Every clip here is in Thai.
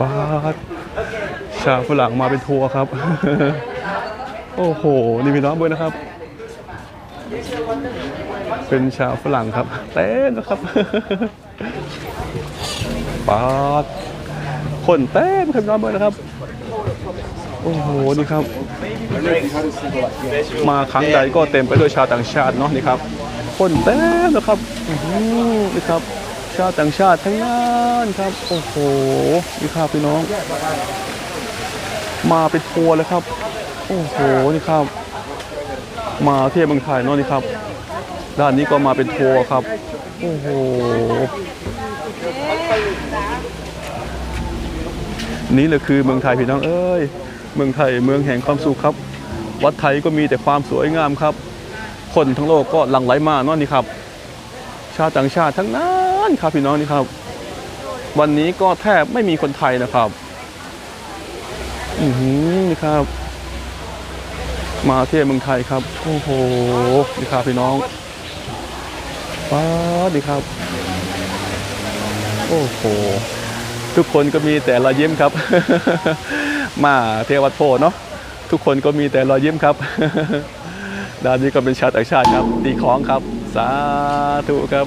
ป้าดชาวฝรั่งมาเป็นทัวร์ครับ โอ้โห นี่พี่น้องเบอร์นะครับ เป็นชาวฝรั่งครับ เต้นนะครับป้าดคนเต้นครับพี่น้องเบอร์นะครับ โอ้โห นี่ครับ มาครั้งใดก็เต็มไปด้วยชาวต่างชาติเนาะนี่ครับ คนเต็มนะครับนี่ครับ ชาวต่างชาติทั้งนั้น ครับ โอ้โหนี่ครับพี่น้อง มาเป็นทัวร์เลยครับ โอ้โหนี่ครับ มาเที่ยวเมืองไทยเนาะนี่ครับ ด้านนี้ก็มาเป็นทัวร์ครับ โอ้โหนี่แหละคือเมืองไทยพี่น้องเอ้ย เมืองไทยเมืองแห่งความสุขครับ วัดไทยก็มีแต่ความสวยงามครับ คนทั้งโลกก็หลั่งไหลมาเนาะนี่ครับ ชาวต่างชาติทั้งนั้นครับพี่น้องนี่ครับ วันนี้ก็แทบไม่มีคนไทยนะครับ อือหือนี่ครับ มาเที่ยวเมืองไทยครับโอ้โหนี่ครับพี่น้องป้าดีครับ โอ้โหทุกคนก็มีแต่รอยยิ้มครับ มาเที่ยววัดโพธิ์เนาะทุกคนก็มีแต่รอยยิ้มครับด้านนี้ก็เป็นชาวต่างชาติครับ ตีของครับ สาธุครับ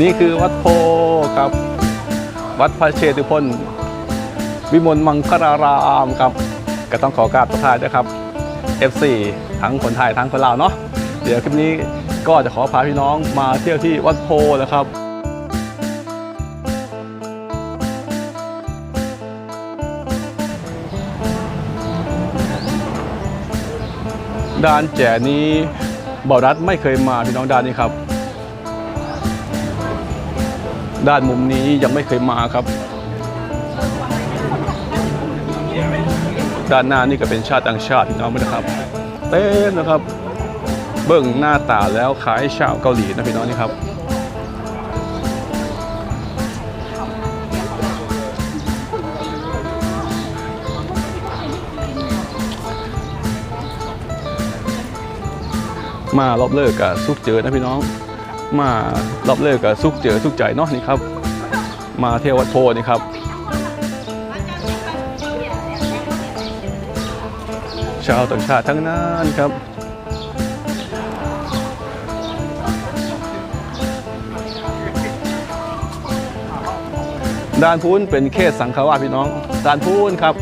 นี่คือวัดโพครับ วัดพระเชตุพนวิมลมังคลารามครับ ก็ต้องขอกราบทักทายด้วยครับ FC ทั้งคนไทยทั้งคนลาวเนาะเดี๋ยวคลิปนี้ก็จะขอพาพี่น้องมาเที่ยวที่วัดโพนะครับด่านแจนี้บ่ารัฐไม่เคยมาพี่น้องด้านนี้ครับ ด้านมุมนี้ยังไม่เคยมาครับ ด้านหน้านี่ก็เป็นชาติต่างชาติพี่น้องนะครับ เต็มนะครับ เบิ่งหน้าตาแล้วขายชาวเกาหลีนะพี่น้องนี่ครับมารอบเลิกกับสุกเจอนะพี่น้อง มารอบเลิกกับสุกเจอสุกใจเนาะนี่ครับ มาเที่ยววัดโพนี่ครับ ชาวต่างชาติทั้งนั้นครับด้านพูนเป็นเขตสังฆวาสพี่น้องด้านพูนครับ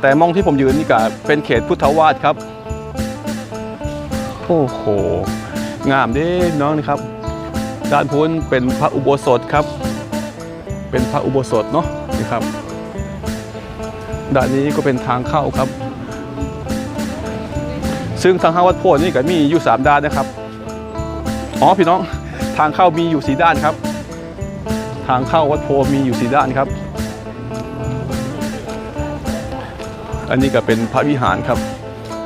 แต่มองที่ผมยืนนี่ก็เป็นเขตพุทธวาสครับ โอ้โห งามด้น้องนี่ครับ ด้านพุ้นเป็นพระอุโบสถครับ เป็นพระอุโบสถเนาะนี่ครับ ด้านนี้ก็เป็นทางเข้าครับ ซึ่งทางเข้าวัดโพนี่ก็มีอยู่สามด้านนะครับ อ๋อพี่น้องทางเข้ามีอยู่สีด้านครับ ทางเข้าวัดโพมีอยู่สีด้านครับ อันนี้ก็เป็นพระวิหารครับ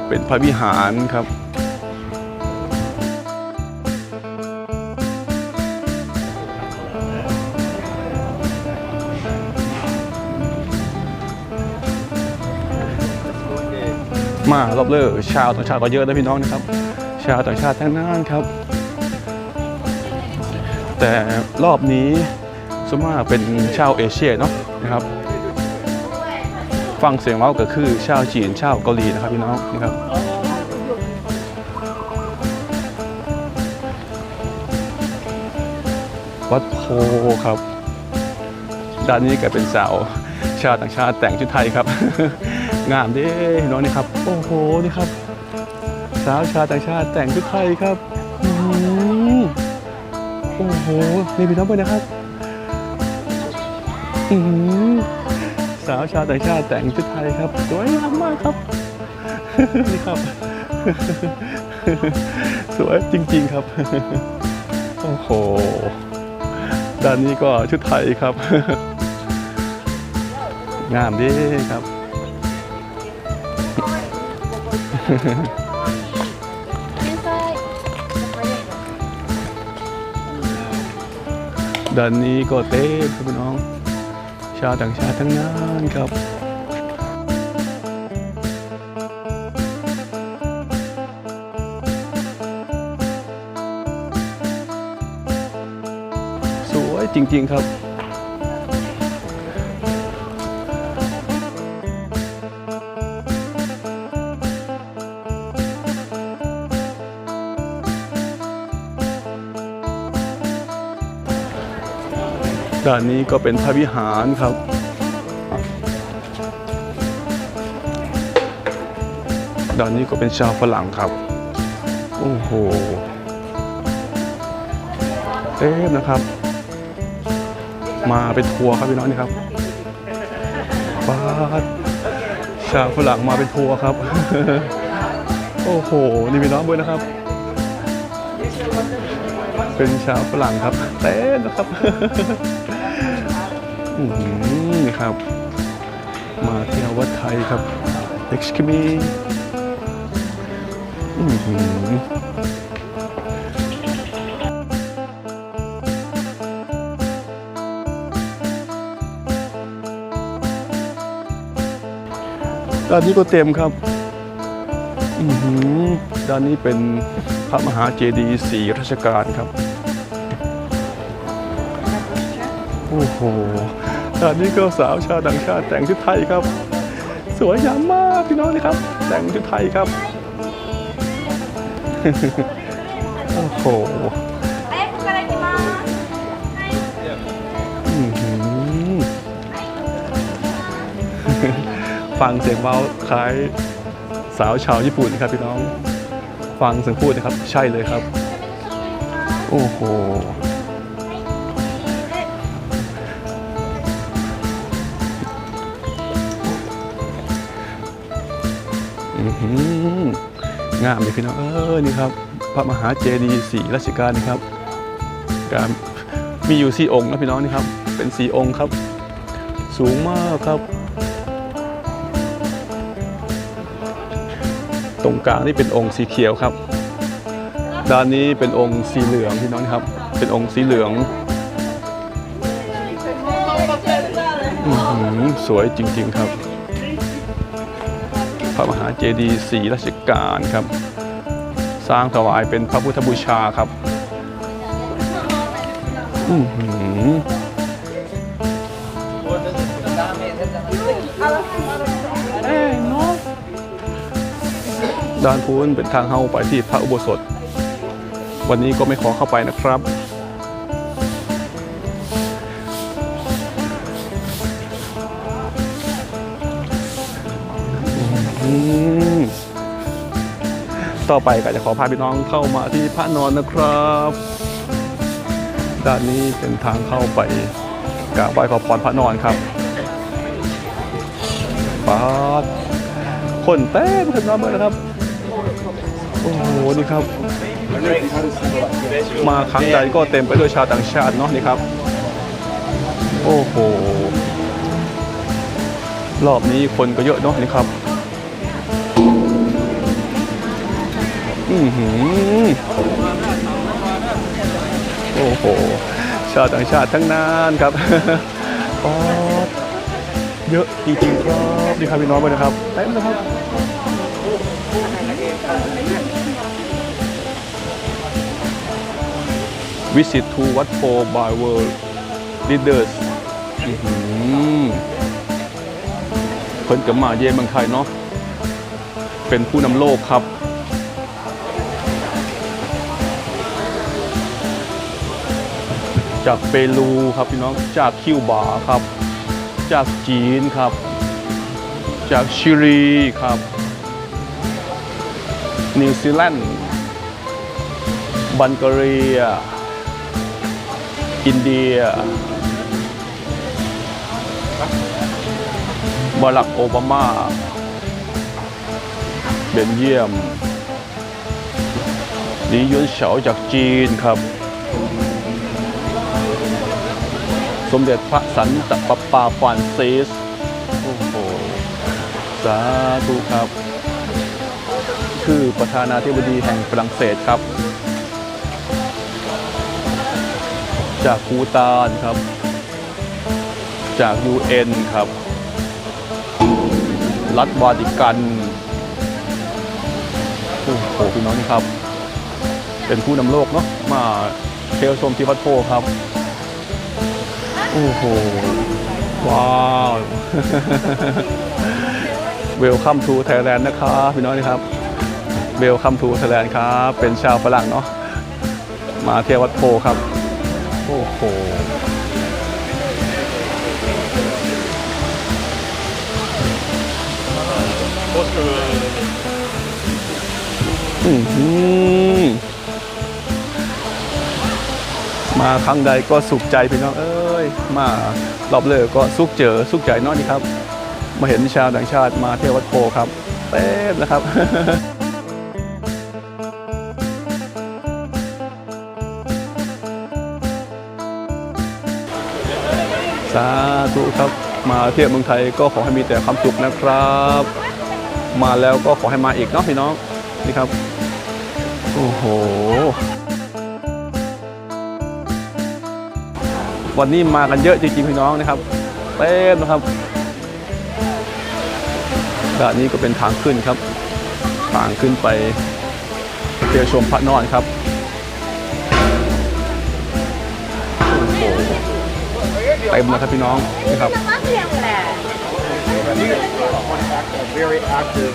เป็นพระวิหารครับ มารอบเลิกชาวต่างชาติก็เยอะนะพี่น้องนะครับ ชาวต่างชาติทั้งนั้นครับ แต่รอบนี้สมมติเป็นชาวเอเชียเนาะนะครับฟังเสียงเว้าก็คือชาวจีนชาวเกาหลีนะครับพี่น้องนะครับวัดโพครับ ด้านนี้ก็เป็นสาวชาวต่างชาติแต่งชุดไทยครับ งามเด้พี่น้องนี่ครับ โอ้โหนี่ครับ สาวชาวต่างชาติแต่งชุดไทยครับโอ้โหนี่พี่น้องไปนะครับสาวชาวต่างชาติแต่งชุดไทยครับสวยงามมากครับนี่ครับ สวยจริง ๆครับโอ้โหด้านนี้ก็ชุดไทยครับ งามดีครับ ด้านนี้ก็เต้ครับพี่น้อง ชาต่างชาติทั้งนั้นครับสวยจริง ๆ ครับ ด้านนี้ก็เป็นพระวิหารครับด้านนี้ก็เป็นชาวฝรั่งครับ โอ้โหเต็มนะครับ มาเป็นทัวร์ครับพี่น้องนี่ครับป้าดชาวฝรั่งมาเป็นทัวร์ครับ โอ้โห นี่พี่น้องด้วยนะครับ เป็นชาวฝรั่งครับเต้นนะครับ นี่ครับ มาเที่ยววัดไทยครับ Excuse me อือหือด้านนี้ก็เต็มครับอือหือด้านนี้เป็นพระมหาเจดีย์สีรัชกาลครับ โอ้โหตอนนี้ก็สาวชาวต่างชาติแต่งชุดไทยครับ สวยงามมากพี่น้องนะครับ แต่งชุดไทยครับ โอ้โหฟังเสียงเมาคล้ายสาวชาวญี่ปุ่นครับพี่น้อง ฟังเสียงพูดนะครับ ใช่เลยครับ โอ้โห งามเลยพี่น้องเออนี่ครับ พระมหาเจดีย์สีรัชกาลนี่ครับการมีอยู่สี่องค์นะพี่น้องนี่ครับ เป็นสี่องค์ครับ สูงมากครับ ตรงกลางนี่เป็นองค์สีเขียวครับด้านนี้เป็นองค์สีเหลืองพี่น้องครับ เป็นองค์สีเหลืองสวยจริง ๆ ครับ เจดีย์สีรัชกาลครับ สร้างถวายเป็นพระพุทธบูชาครับอือหือด้านพูนเป็นทางเข้าไปที่พระอุโบสถ วันนี้ก็ไม่ขอเข้าไปนะครับ ต่อไปก็จะขอพาพี่น้องเข้ามาที่พระนอนนะครับ ด้านนี้เป็นทางเข้าไปกราบไหว้ขอพรพระนอนครับปาดคนเต้นคนนอนเมื่อนะครับ โอ้โหนี่ครับ มาครั้งใดก็เต็มไปด้วยชาวต่างชาติเนาะนี่ครับ โอ้โหรอบนี้คนก็เยอะเนาะนี่ครับ อือหือโอ้โห ชาวต่างชาติทั้งนั้นครับอ๋อเยอะจริงๆครับนี่ครับพี่น้องไปนะครับเต็มนะครับ Visit to Wat Po by World Leaders อื้อหือเพิ่นกับมาเย่เมืองไทยเนาะเป็นผู้นำโลกครับ จากเปรูครับพี่น้องจากคิวบาครับ จากจีนครับ จากชิลีครับ นิวซีแลนด์บัลแกเรียอินเดียบารักโอบามาเบนเยียมลียุนเฉาจากจีนครับ สมเด็จพระสันตะปาปาฟรานซิส โอ้โห สาธุครับ คือประธานาธิบดีแห่งฝรั่งเศสครับ จากภูตานครับ จาก UN ครับ รัฐวาติกันโอ้โหพี่น้องนี่ครับ เป็นผู้นำโลกเนาะมาเที่ยวชมที่วัดโพครับ โอ้โห ว้าวเวลคัมทูไทยแลนด์นะครับพี่น้องนะครับเวลคัมทูไทยแลนด์ครับ เป็นชาวฝรั่งเนาะมาเที่ยววัดโพครับ โอ้โหอือหือมาครั้งใดก็สุขใจพี่น้องเอ้ย มารอบเลยก็สุขเจอสุขใจเนอกนี่ครับ มาเห็นชาวต่างชาติมาเที่ยววัดโพครับเต็มนะครับสาธุครับมาเที่ยวเมืองไทยก็ขอให้มีแต่ความสุขนะครับ มาแล้วก็ขอให้มาอีกเนาะพี่น้องนี่ครับ โอ้โห วันนี้มากันเยอะจริงๆพี่น้องนะครับเต็มนะครับด้านนี้ก็เป็นทางขึ้นครับ ทางขึ้นไปเที่ยวชมพระนอนครับโอ้โหเต็มนะครับพี่น้องนี่ครับ very active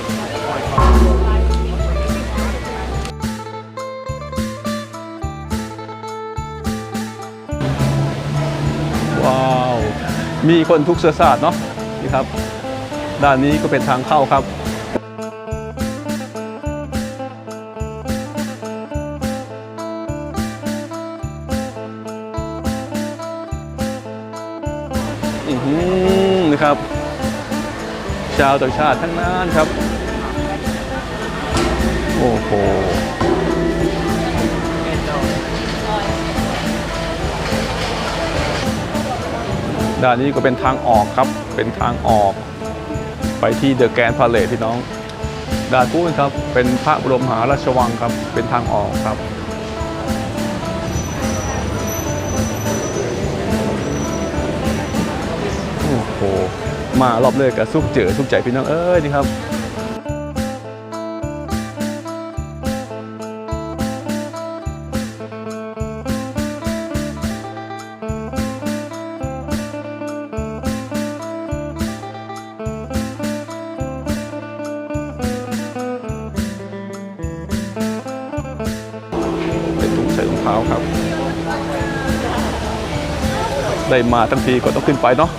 มีคนทุกเชื้อชาติเนาะนี่ครับ ด้านนี้ก็เป็นทางเข้าครับอือหือนะครับ ชาวต่างชาติทั้งนั้นครับ โอ้โห ด้านนี้ก็เป็นทางออกครับ เป็นทางออก ไปที่เดอะแกรนด์พาเลทพี่น้องด้านนู้นครับ เป็นพระบรมมหาราชวังครับ เป็นทางออกครับ โอ้โห มารอบเลยกับสุกเจอสุกใจพี่น้องเอ้ยนี่ครับ รองเท้าครับ ได้มาทั้งทีก็ต้องขึ้นไปเนาะ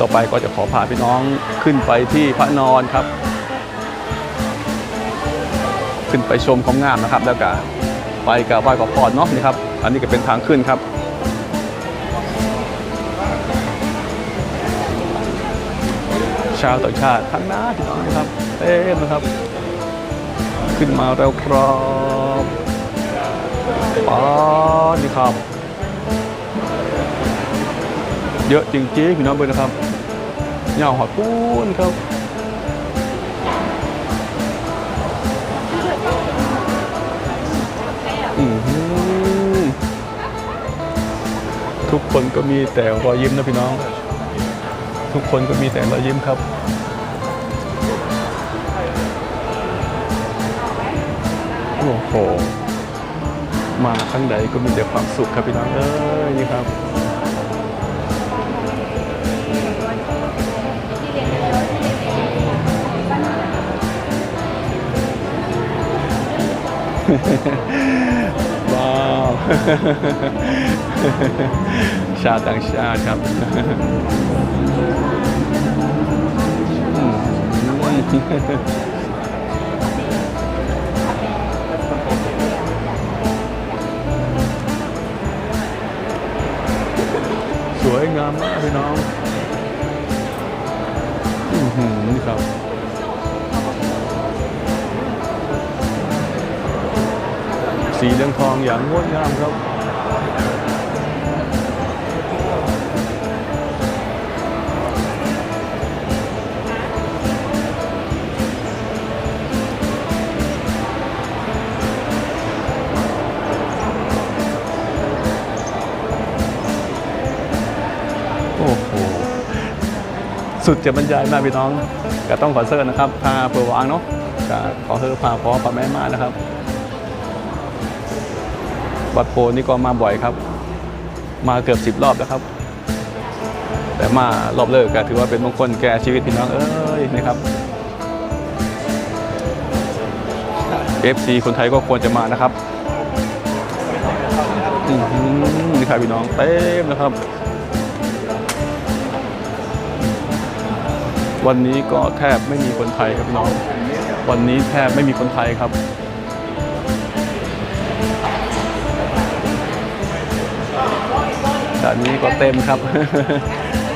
ต่อไปก็จะขอพาพี่น้องขึ้นไปที่พระนอนครับ ขึ้นไปชมของงามนะครับ แล้วก็ไปกับไหว้ขอพรเนาะนี่ครับ อันนี้ก็เป็นทางขึ้นครับ ชาวต่างชาติทั้งนั้นพี่น้องนะครับ เต็มนะครับ ขึ้นมาแล้วครับป้านี่ครับ เยอะจริงๆพี่น้องเบอร์นะครับเหงาหอดปูนครับอือหือทุกคนก็มีแต่รอยยิ้มนะพี่น้อง ทุกคนก็มีแต่รอยยิ้มครับ อ้โห มาครั้งใดก็มีแต่ความสุขครับพี่น้องเอ้ยนี่ครับว้าวชาติต่างชาติครับ สวยงามมากพี่น้องอือหือนี่ครับสีเหลืองทองอย่างงดงามครับ สุดจะบรรยายมากพี่น้องก็ต้องขอเซิร์นะครับพาเปิดวางเนาะก็ขอเฮอพาพอพาแม่มานะครับวัดโพนี่ก็มาบ่อยครับ มาเกือบสิบรอบแล้วครับ แต่มารอบเลิกก็ถือว่าเป็นมงคลแก่ชีวิตพี่น้องเอ้ยนะครับ FC คนไทยก็ควรจะมานะครับอื้อหือนี่ครับพี่น้องเต็มนะครับ วันนี้ก็แทบไม่มีคนไทยครับน้อง วันนี้แทบไม่มีคนไทยครับด่านนี้ก็เต็มครับ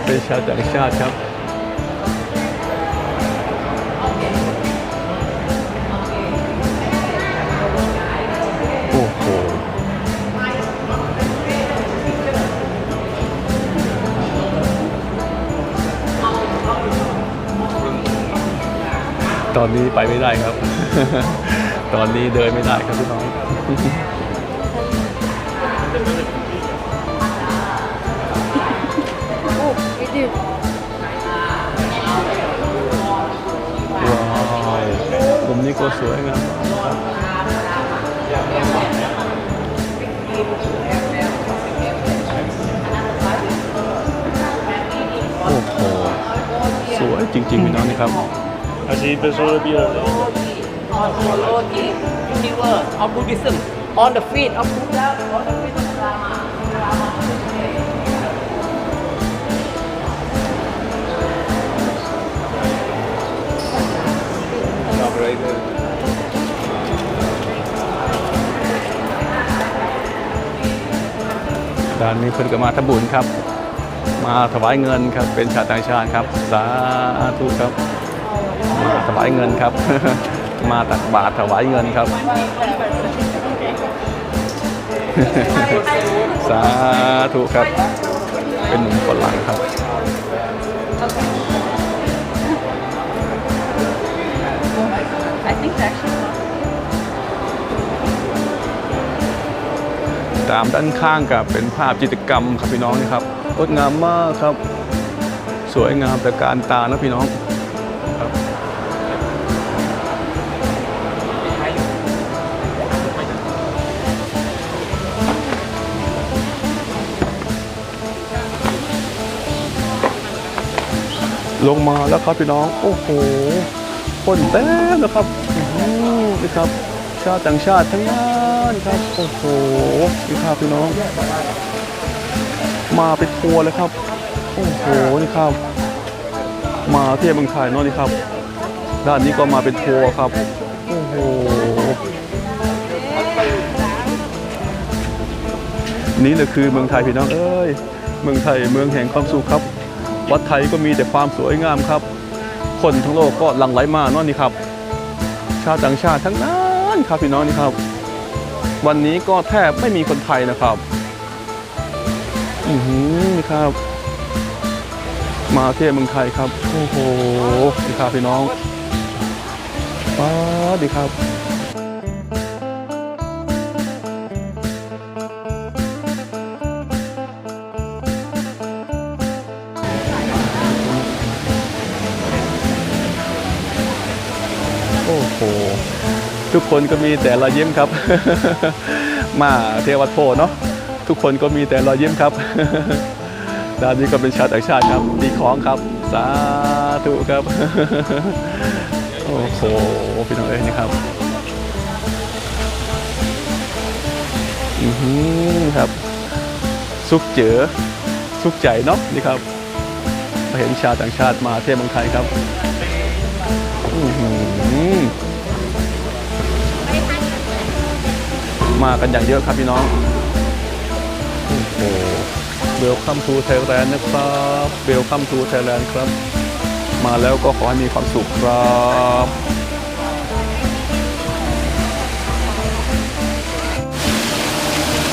เป็นชาวต่างชาติครับ ตอนนี้ไปไม่ได้ครับ ตอนนี้เดินไม่ได้ครับพี่น้อง Oh, we do. ว้าวมุมนี้ก็สวยงามโอ้โห สวยจริงๆพี่น้องนี่ครับ Así empezó el video. Roti, universe of Buddhism on the feet of Buddha, on the feet of Rama. Operator. ด้านนี้เพิ่นก็มาทำบุญครับ มาถวายเงินครับ เป็นชาวต่างชาติครับ สาธุครับ มาถวายเงินครับ มาตักบาตรถวายเงินครับ สาธุครับ เป็นหนุ่มฝรั่งครับตามด้านข้างกับเป็นภาพจิตรกรรมครับพี่น้องนี่ครับงดงามมากครับ สวยงามแต่การตานะพี่น้อง ลงมาแล้วครับพี่น้อง โอ้โหคนเต็มแล้วครับนี่ครับ ชาติต่างชาติทั้งนั้นครับ โอ้โหนี่ครับพี่น้อง มาเป็นทัวร์เลยครับ โอ้โหนี่ครับ มาเที่ยวเมืองไทยเนาะนี่ครับ ด้านนี้ก็มาเป็นทัวร์ครับ โอ้โหนี่แหละคือเมืองไทยพี่น้องเอ้ย เมืองไทยเมืองแห่งความสุขครับ วัดไทยก็มีแต่ความสวยงามครับ คนทั้งโลกก็หลั่งไหลมาเนาะนี่ครับ ชาวต่างชาติทั้งนั้นครับพี่น้องนี่ครับ วันนี้ก็แทบไม่มีคนไทยนะครับ อือหือนี่ครับ มาเที่ยวเมืองไทยครับ โอ้โหนี่ครับพี่น้องป้าดีครับ ทุกคนก็มีแต่รอยยิ้มครับ มาเที่ยววัดโพเนาะทุกคนก็มีแต่รอยยิ้มครับด้านนี้ก็เป็นชาวต่างชาติครับดีของครับ สาธุครับ โอ้โหพี่น้องเอ้ยนี่ครับอือหือครับ สุขเจอสุขใจเนาะนี่ครับมาเห็นชาวต่างชาติมาเที่ยวเมืองไทยครับอือหือ มากันอย่างเยอะครับพี่น้องโอ้โหเวลคัมทูไทยแลนด์นะครับเวลคัมทูไทยแลนด์ครับ มาแล้วก็ขอให้มีความสุขครับ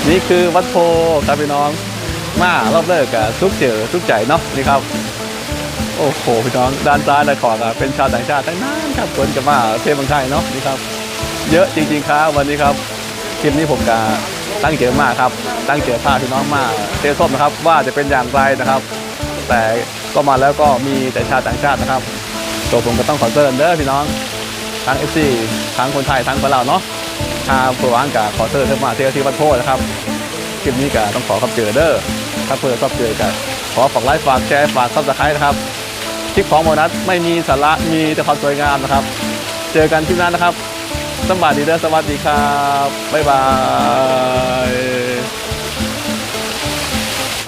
นี่คือวัดโพครับพี่น้อง มารอบเลิกกับทุกเจอทุกใจเนาะนี่ครับ โอ้โหพี่น้องด้านซ้ายและขวาก็เป็นชาวต่างชาติทั้งนั้นครับคนจะมาเที่ยวเมืองไทยเนาะนี่ครับ เยอะจริง ๆครับวันนี้ครับ คลิปนี้ผมจะตั้งเจอมากครับ ตั้งเจอผ้าพี่น้องมากเซลส้มนะครับว่าจะเป็นอย่างไรนะครับ แต่ก็มาแล้วก็มีแต่ชาติต่างชาตินะครับตัวผมก็ต้องขอเตือนเด้อพี่น้องทั้งเอฟซีทั้งคนไทยทั้งพวกเราเนาะทางผู้ว่างกับขอเตือนเามาเที่ยวที่วัดโพนะครับคลิปนี้ก็ต้องขอขอบเจอเด้อถ้าเพื่อชอบเจอกันขอฝากไลค์ฝากแชร์ฝากซับสไครต์นะครับคลิปของโมนัสไม่มีสาระมีแต่ความสวยงามนะครับ เจอกันที่นั้นนะครับ สวัสดีนะสวัสดีครับ บ๊ายบาย